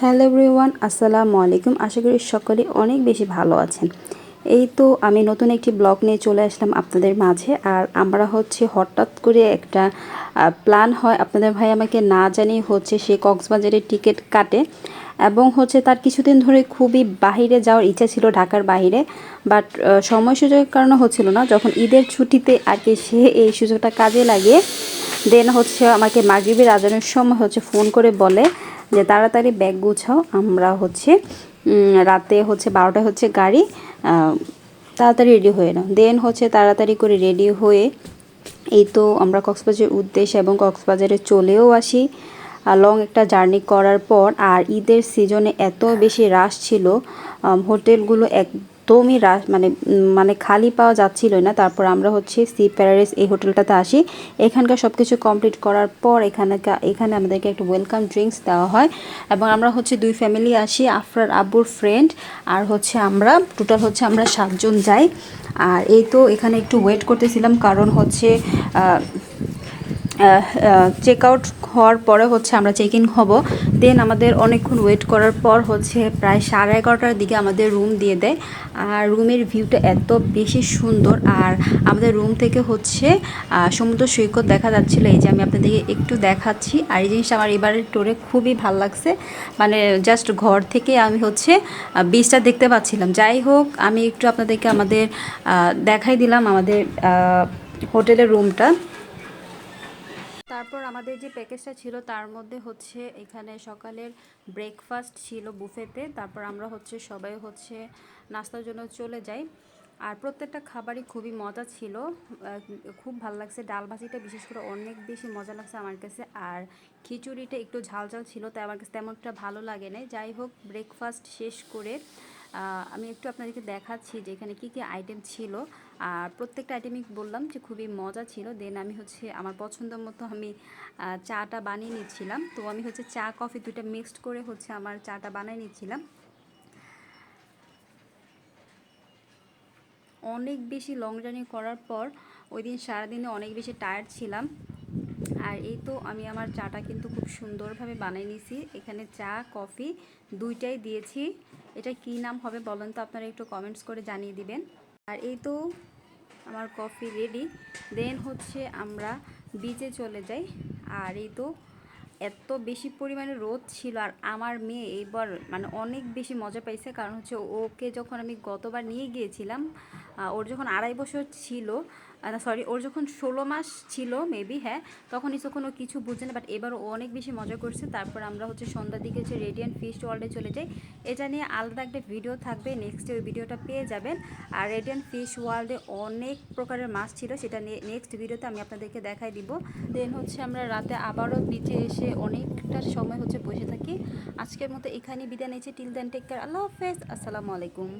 Hello everyone, আসসালামু আলাইকুম। আশা করি সকলে অনেক বেশি ভালো আছেন। এই তো আমি নতুন একটি ব্লগ নিয়ে চলে আসলাম আপনাদের মাঝে। আর আমরা হচ্ছে হঠাৎ করে একটা প্ল্যান হয়। আপনাদের ভাই আমাকে না জানিয়ে হচ্ছে সে কক্সবাজারের টিকিট কাটে এবং হচ্ছে তার কিছুদিন ধরে খুবই বাহিরে যাওয়ার ইচ্ছা ছিল ঢাকার বাইরে বাট সময় সুযোগের কারণে হচ্ছিল না। যখন ঈদের ছুটিতে আর কি সে এই সুযোগটা কাজে লাগিয়ে দেন হচ্ছে আমাকে মাগরিবের আজানের সময় হচ্ছে ফোন করে বলে যে তাড়াতাড়ি ব্যাগ গুছাও। আমরা হচ্ছে রাতে হচ্ছে বারোটা হচ্ছে গাড়ি তাড়াতাড়ি রেডি হয়ে নাও। দেন হচ্ছে তাড়াতাড়ি করে রেডি হয়ে এই তো আমরা কক্সবাজারের উদ্দেশ্যে এবং কক্সবাজারে চলেও আসি। লং একটা জার্নি করার পর আর ঈদের সিজনে এত বেশি রাশ ছিল হোটেলগুলো এক একদমই রাস মানে মানে খালি পাওয়া যাচ্ছিল না। তারপর আমরা হচ্ছে সি প্যারাডাইস এই হোটেলটাতে আসি। এখানকার সব কিছু কমপ্লিট করার পর এখানে এখানে আমাদেরকে একটা ওয়েলকাম ড্রিঙ্কস দেওয়া হয়। এবং আমরা হচ্ছে দুই ফ্যামিলি আসি, আফরার আব্বুর ফ্রেন্ড আর হচ্ছে আমরা, টোটাল হচ্ছে আমরা সাতজন যাই। আর এই তো এখানে একটু ওয়েট করতেছিলাম কারণ হচ্ছে চেক আউট হওয়ার পরে হচ্ছে আমরা চেক ইন হব। দেন আমাদের অনেকক্ষণ ওয়েট করার পর হচ্ছে প্রায় সাড়ে এগারোটার দিকে আমাদের রুম দিয়ে দেয়। আর রুমের ভিউটা এত বেশি সুন্দর আর আমাদের রুম থেকে হচ্ছে সমুদ্র সৈকত দেখা যাচ্ছিল। এই যে আমি আপনাদেরকে একটু দেখাচ্ছি। আর এই জিনিসটা আমার এবারের টোরে খুবই ভালো লাগছে। মানে জাস্ট ঘর থেকে আমি হচ্ছে বিচটা দেখতে পাচ্ছিলাম। যাই হোক, আমি একটু আপনাদেরকে আমাদের দেখাই দিলাম আমাদের হোটেলের রুমটা তারপর আমাদের যে প্যাকেজটা ছিল তার মধ্যে হচ্ছে এখানে সকালের ব্রেকফাস্ট ছিল বুফেতে। তারপর আমরা হচ্ছে সবাই হচ্ছে নাস্তার জন্য চলে যাই। আর প্রত্যেকটা খাবারই খুবই মজা ছিল। খুব ভালো লাগছে। ডাল ভাজিটা বিশেষ করে অনেক বেশি মজা লাগছে আমার কাছে। আর খিচুড়িটা একটু ঝাল ঝাল ছিল, তাই আমার কাছে তেমন একটা ভালো লাগে না যাই হোক ব্রেকফাস্ট শেষ করে আমি একটু আপনাদেরকে দেখাচ্ছি যে এখানে কী কী আইটেম ছিল। আর প্রত্যেকটা আইটেমই বললাম যে খুবই মজা ছিল। দেন আমি হচ্ছে আমার পছন্দ মতো আমি চাটা বানিয়ে নিচ্ছিলাম। তো আমি হচ্ছে চা, কফি দুইটা মিক্সড করে হচ্ছে আমার চাটা বানিয়ে নিচ্ছিলাম। অনেক বেশি লং জার্নি করার পর ওই দিন সারাদিনে অনেক বেশি টায়ার্ড ছিলাম। আর এই তো আমি আমার চাটা কিন্তু খুব সুন্দরভাবে বানিয়ে নিয়েছি। এখানে চা, কফি দুইটাই দিয়েছি। এটা কি নাম হবে বলেন তো, আপনারা একটু কমেন্টস করে জানিয়ে দিবেন। আর এই তো আমার কফি রেডি দেন হচ্ছে আমরা বিচে চলে যাই। আর এই তো এত বেশি পরিমাণে রোদ ছিল আর আমার মেয়ে এইবার মানে অনেক বেশি মজা পাইছে। কারণ হচ্ছে ওকে যখন আমি গতবার নিয়ে গিয়েছিলাম ওর যখন আড়াই বছর ছিল সরি ওর যখন ষোলো মাস ছিল মেবি হ্যাঁ তখন তখন ও কিছু বুঝে না বাট এবার ও অনেক বেশি মজা করছে। তারপর আমরা হচ্ছে সন্ধ্যার দিকে হচ্ছে রেডিয়ান ফিস্ট ওয়ার্ল্ডে চলে যাই। এটা নিয়ে আলাদা একটা ভিডিও থাকবে নেক্সটে ওই ভিডিওটা পেয়ে যাবেন। আর রেডিয়ান ফিশ ওয়ার্ল্ডে অনেক প্রকারের মাছ ছিল, সেটা নিয়ে নেক্সট ভিডিওতে আমি আপনাদেরকে দেখাই দিব। দেন হচ্ছে আমরা রাতে আবারও বিচে এসে অনেকটা সময় হচ্ছে বসে থাকি। আজকের মতো এখানে বিদায় নিয়েছি টিল দেন টেক কেয়ার আল্লাহ হাফেজ। আসসালামু আলাইকুম।